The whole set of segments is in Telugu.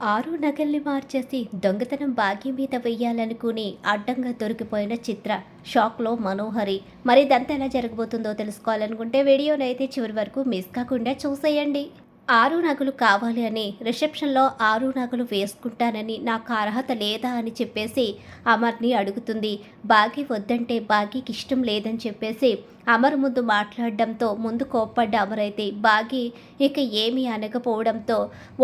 ఆరు నగల్ని మార్చేసి దొంగతనం బాగీ మీద వెయ్యాలనుకుని అడ్డంగా దొరికిపోయిన చిత్ర. షాక్లో మనోహరి మరి ఇదంతా ఎలా జరగబోతుందో తెలుసుకోవాలనుకుంటే వీడియోని అయితే చివరి వరకు మిస్ కాకుండా చూసేయండి. ఆరు నగలు కావాలి అని రిసెప్షన్లో ఆరు నగలు వేసుకుంటానని నాకు అర్హత లేదా అని చెప్పేసి అమర్ని అడుగుతుంది. బాగి వద్దంటే బాగీకి ఇష్టం లేదని చెప్పేసి అమర్ ముందు మాట్లాడడంతో ముందు కోప్పడ్డ అమర్ అయితే బాగి ఇక ఏమీ అనకపోవడంతో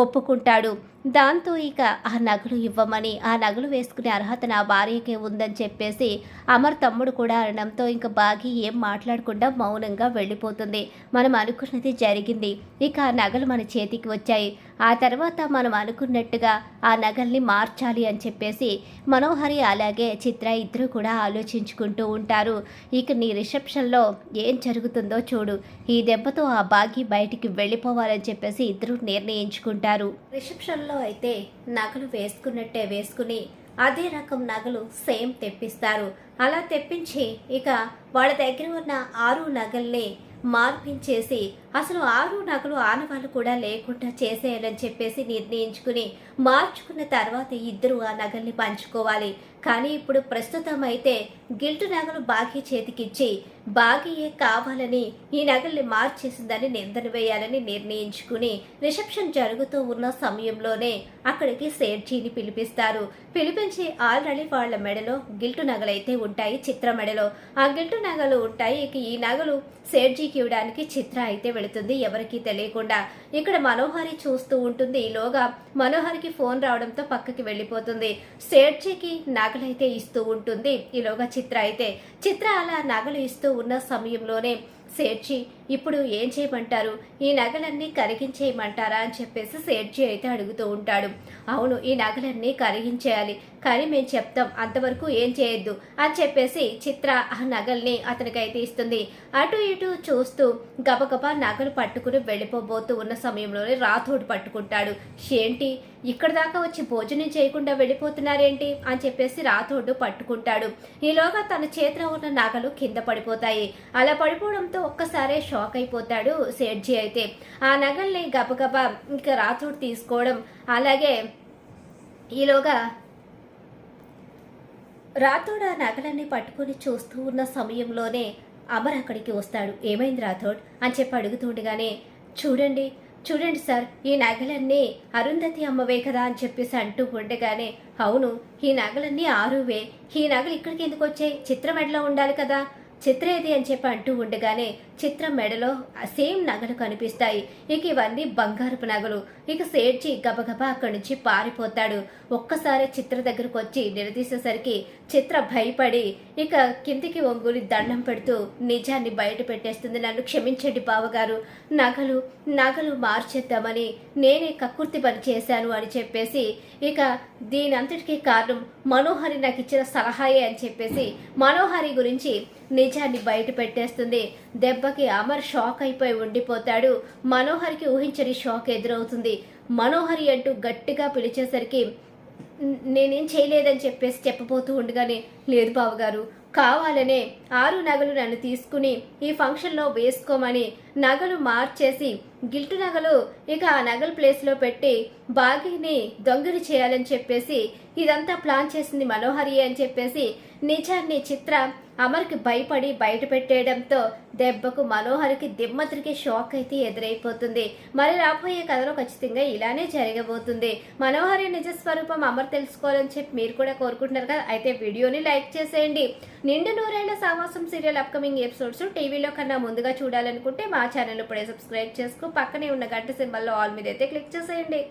ఒప్పుకుంటాడు. దాంతో ఇక ఆ నగలు ఇవ్వమని ఆ నగలు వేసుకునే అర్హత నా భార్యకే ఉందని చెప్పేసి అమర్ తమ్ముడు కూడా అనడంతో ఇంకా బాగి ఏం మాట్లాడకుండా మౌనంగా వెళ్ళిపోతుంది. మనం అనుకున్నది జరిగింది. ఇక ఆ నగలు మన చేతికి వచ్చాయి. ఆ తర్వాత మనం అనుకున్నట్టుగా ఆ నగల్ని మార్చాలి అని చెప్పేసి మనోహరి అలాగే చిత్ర ఇద్దరు కూడా ఆలోచించుకుంటూ ఉంటారు. ఇక నీ రిసెప్షన్లో ఏం జరుగుతుందో చూడు. ఈ దెబ్బతో ఆ బాగి బయటికి వెళ్ళిపోవాలని చెప్పేసి ఇద్దరు నిర్ణయించుకుంటారు. రిసెప్షన్లో అయితే నగలు వేసుకున్నట్టే వేసుకుని అదే రకం నగలు సేమ్ తెప్పిస్తారు. అలా తెప్పించి ఇక వాళ్ళ దగ్గర ఉన్న ఆరు నగల్ని మార్పించేసి అసలు ఆరు నగలు ఆనవాళ్ళు కూడా లేకుండా చేసేయాలని చెప్పేసి నిర్ణయించుకుని మార్చుకున్న తర్వాత ఇద్దరు ఆ నగల్ని పంచుకోవాలి. కానీ ఇప్పుడు ప్రస్తుతం అయితే గిల్టు నగలు బాగీ చేతికిచ్చి బాకీయే కావాలని ఈ నగల్ని మార్చేసిందని నిందన వేయాలని నిర్ణయించుకుని రిసెప్షన్ జరుగుతూ ఉన్న సమయంలోనే అక్కడికి సేట్జీని పిలిపిస్తారు. పిలిపించి ఆల్రెడీ వాళ్ళ మెడలో గిల్టు నగలైతే ఉంటాయి చిత్ర మెడలో. ఆ గిల్టు నగలు ఉంటాయి ఇక ఈ నగలు సేట్జీకి ఇవ్వడానికి చిత్ర అయితే వెళుతుంది ఎవరికీ తెలియకుండా. ఇక్కడ మనోహరి చూస్తూ ఉంటుంది ఈలోగా మనోహరికి ఫోన్ రావడంతో పక్కకి వెళ్ళిపోతుంది. సేఠ్జీకి నగలైతే ఇస్తూ ఉంటుంది. ఈలోగా చిత్ర అయితే చిత్ర అలా నగలు ఇస్తూ ఉన్న సమయంలోనే సేఠ్జీ ఇప్పుడు ఏం చేయమంటారు? ఈ నగలన్నీ కరిగించేయమంటారా? అని చెప్పేసి సేఠ్జీ అయితే అడుగుతూ ఉంటాడు. అవును ఈ నగలన్నీ కరిగించేయాలి. కానీ మేము చెప్తాం అంతవరకు ఏం చేయొద్దు అని చెప్పేసి చిత్ర ఆ నగల్ని అతనికైతే ఇస్తుంది. అటు ఇటు చూస్తూ గబగబా నగలు పట్టుకుని వెళ్ళిపోబోతూ ఉన్న సమయంలోనే రాథోడు పట్టుకుంటాడు. ఏంటి? ఇక్కడ దాకా వచ్చి భోజనం చేయకుండా వెళ్ళిపోతున్నారేంటి అని చెప్పేసి రాథోడు పట్టుకుంటాడు. ఈలోగా తన చేతిలో ఉన్న నగలు కింద పడిపోతాయి. అలా పడిపోవడంతో ఒక్కసారే షాక్ అయిపోతాడు సేట్జీ అయితే. ఆ నగల్ని గబగబా ఇంకా రాథోడ్ తీసుకోవడం. అలాగే ఈలోగా రాథోడ్ ఆ నగలన్నీ పట్టుకుని చూస్తూ ఉన్న సమయంలోనే అమర్ అక్కడికి వస్తాడు. ఏమైంది రాథోడ్? అని చెప్పి అడుగుతుండగానే చూడండి చూడండి సార్ ఈ నగలన్నీ అరుంధతి అమ్మవే కదా అని చెప్పేసి అంటూ ఉండగానే అవును ఈ నగలన్నీ ఆరువే. ఈ నగలు ఇక్కడికి ఎందుకు వచ్చాయి? చిత్రమెడలో ఉండాలి కదా. చిత్ర ఏది అని చెప్పి అంటూ ఉండగానే చిత్ర మెడలో సేమ్ నగలు కనిపిస్తాయి. ఇక ఇవన్నీ బంగారపు నగలు. ఇక సేడ్చి గబగబా అక్కడి నుంచి పారిపోతాడు. ఒక్కసారి చిత్ర దగ్గరకు వచ్చి నిలదీసేసరికి చిత్ర భయపడి ఇక కిందికి ఒంగులి దండం పెడుతూ నిజాన్ని బయట పెట్టేస్తుంది. నన్ను క్షమించండి బావగారు. నగలు నగలు మార్చేద్దామని నేనే కక్కుర్తి పని చేశాను అని చెప్పేసి ఇక దీనంతటికీ కారణం మనోహరి నాకు ఇచ్చిన సలహాయే అని చెప్పేసి మనోహరి గురించి నిజాన్ని బయట పెట్టేస్తుంది. దెబ్బకి అమర్ షాక్ అయిపోయి ఉండిపోతాడు. మనోహరికి ఊహించని షాక్ ఎదురవుతుంది. మనోహరి అంటూ గట్టిగా పిలిచేసరికి నేనేం చేయలేదని చెప్పేసి చెప్పబోతూ ఉండగానే లేదు బావగారు కావాలనే ఆరు నగలు నన్ను తీసుకుని ఈ ఫంక్షన్లో వేసుకోమని నగలు మార్చేసి గిల్టు నగలు ఇక ఆ నగల ప్లేస్లో పెట్టి బాగిని దొంగలు చేయాలని చెప్పేసి ఇదంతా ప్లాన్ చేసింది మనోహరి అని చెప్పేసి నిజాన్ని చిత్ర అమర్కి భయపడి బయట పెట్టేయడంతో దెబ్బకు మనోహరికి దిమ్మతిరికే షాక్ అయితే ఎదురైపోతుంది. మరి రాబోయే కథలో ఖచ్చితంగా ఇలానే జరగబోతుంది. మనోహరి నిజ స్వరూపం అమర్ తెలుసుకోవాలని చెప్పి మీరు కూడా కోరుకుంటున్నారు కదా? అయితే వీడియోని లైక్ చేసేయండి. నిండు నూరేళ్ళ సావాసం సీరియల్ అప్కమింగ్ ఎపిసోడ్స్ టీవీలో కన్నా ముందుగా చూడాలనుకుంటే మా ఛానల్ ఇప్పుడే సబ్స్క్రైబ్ చేసుకో. పక్కనే ఉన్న గంట సింబల్లో ఆల్ మీద అయితే క్లిక్ చేసేయండి.